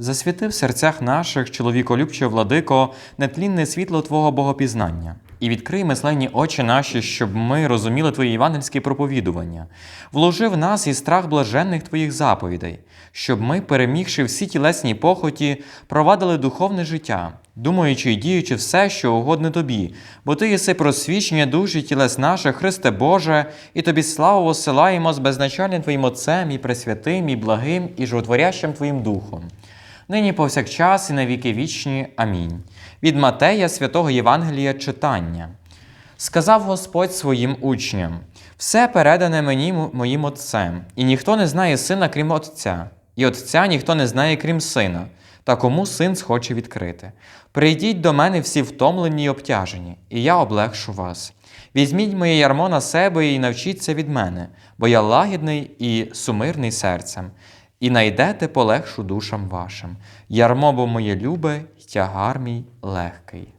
Засвіти в серцях наших, чоловіколюбче владико, нетлінне світло Твого богопізнання. І відкрий мисленні очі наші, щоб ми розуміли Твої євангельські проповідування. Вложи в нас і страх блаженних Твоїх заповідей, щоб ми, перемігши всі тілесні похоті, провадили духовне життя, думаючи і діючи все, що угодне тобі, бо ти єси просвічення душі тілес наших, Христе Боже, і тобі славу посилаємо з безначальним Твоїм Отцем, і пресвятим, і благим, і животворящим Твоїм Духом. Нині повсякчас і на віки вічні. Амінь. Від Матея святого Євангелія читання. Сказав Господь своїм учням: все передане мені моїм Отцем, і ніхто не знає сина, крім Отця, і Отця ніхто не знає, крім сина, та кому син схоче відкрити. Прийдіть до мене всі втомлені й обтяжені, і я облегшу вас. Візьміть моє ярмо на себе і навчіться від мене, бо я лагідний і сумирний серцем, і найдете полегшу душам вашим. Ярмо бо моє любе, тягар мій легкий.